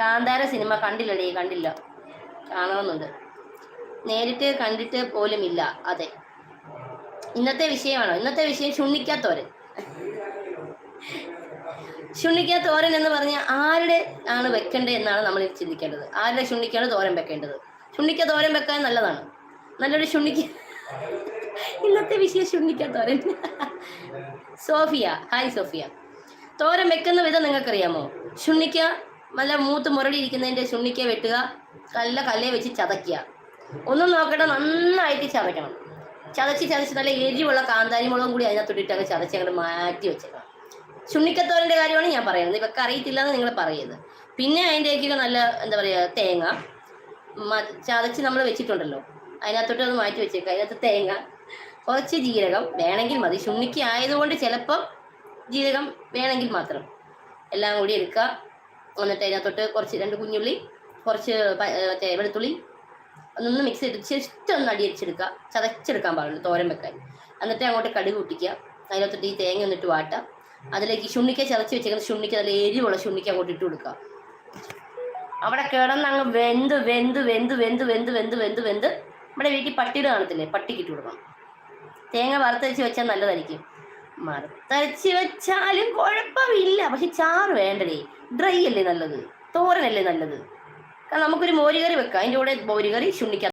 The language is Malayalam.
കാന്താര സിനിമ കണ്ടില്ലടേ കണ്ടില്ല. കാണണമെന്നുണ്ട്. നേരിട്ട് കണ്ടിട്ട് പോലും ഇല്ല അതെ. ഇന്നത്തെ വിഷയമാണോ? ഇന്നത്തെ വിഷയം ശുണ്ണിക്കാത്തോരൻ. ശുണ്ണിക്ക തോരൻ എന്ന് പറഞ്ഞാൽ ആരുടെ ആണ് വെക്കേണ്ടത് എന്നാണ് നമ്മൾ ചിന്തിക്കേണ്ടത്. ആരുടെ ശുണ്ണിക്കാണ് തോരൻ വെക്കേണ്ടത്? ശുണ്ണിക്ക തോരൻ വെക്കാൻ നല്ലതാണ്. നല്ലൊരു ശുണ്ണിക്ക ഇന്നത്തെ വിഷയം ശുണ്ണിക്ക തോരൻ സോഫിയ. Hi Sophia. തോരൻ വെക്കുന്ന വിധം നിങ്ങൾക്കറിയാമോ? ശുണ്ണിക്ക നല്ല മൂത്ത് മുരടിയിരിക്കുന്നതിന്റെ ശുണ്ണിക്ക വെട്ടുക നല്ല കല്ലേ വെച്ച് ചതയ്ക്കുക. ഒന്നും നോക്കട്ടെ നന്നായിട്ട് ചതയ്ക്കണം. ചതച്ച് ചതച്ച് നല്ല എരിവുള്ള കാന്താരി മുളകും കൂടി അതിനകത്തൊട്ടിട്ട് അങ്ങ് ചതച്ച് അങ്ങോട്ട് മാറ്റി വെച്ചേക്കണം. ചുണ്ണിക്കത്തോരന്റെ കാര്യമാണ് ഞാൻ പറയുന്നത്. ഇവക്ക് അറിയത്തില്ല എന്ന് നിങ്ങൾ പറയുന്നത്. പിന്നെ അതിന്റെയൊക്കെ നല്ല എന്താ പറയുക തേങ്ങ. ചതച്ച് നമ്മൾ വെച്ചിട്ടുണ്ടല്ലോ. അതിനകത്തോട്ട് അത് മാറ്റി വെച്ചേക്കുക. അതിനകത്ത് തേങ്ങ കുറച്ച് ജീരകം വേണമെങ്കിൽ മതി. ചുണ്ണിക്ക് ആയതുകൊണ്ട് ചിലപ്പം ജീരകം വേണമെങ്കിൽ മാത്രം. എല്ലാം കൂടി എടുക്കുക എന്നിട്ട് അതിനകത്തോട്ട് കുറച്ച് രണ്ട് കുഞ്ഞുള്ളി കുറച്ച് മറ്റേ വെളുത്തുള്ളി. ഒന്നൊന്ന് മിക്സ് ചെയ്ത് ജസ്റ്റ് ഒന്ന് അടിയടിച്ചെടുക്കുക ചതച്ചെടുക്കാൻ പാടുള്ളൂ തോരൻ വെക്കാൻ. എന്നിട്ട് അങ്ങോട്ട് കടുക് പൊട്ടിക്കുക. അതിനകത്തോട്ട് ഈ തേങ്ങ ഒന്നിട്ട് വാട്ടുക. അതിലേക്ക് ശുണ്ണിക്ക ചതച്ച് വെച്ചേക്കുന്ന ശുണ്ണിക്ക നല്ല എരിവുള്ള ശുണ്ണിക്ക അങ്ങോട്ട് ഇട്ട് കൊടുക്കുക അവിടെ കിടന്ന് അങ്ങ് വെന്ത് വെന്ത് വെന്ത് വെന്ത് വെന്ത് വെന്ത് വെന്ത് വെന്ത്. നമ്മുടെ വീട്ടിൽ പട്ടിയുടെ കാണത്തില്ലേ? പട്ടിക്ക് ഇട്ട് കൊടുക്കണം. തേങ്ങ വറുത്തരച്ച് വെച്ചാൽ നല്ലതായിരിക്കും. വറുത്തരച്ച് വെച്ചാലും കുഴപ്പമില്ല. പക്ഷെ ചാറ് വേണ്ടതേ ഡ്രൈ അല്ലേ നല്ലത്. തോരനല്ലേ നല്ലത്. കാരണം നമുക്കൊരു മോരുകറി വെക്കാം. അതിന്റെ കൂടെ മോരുകറി ശുണ്ണിക്ക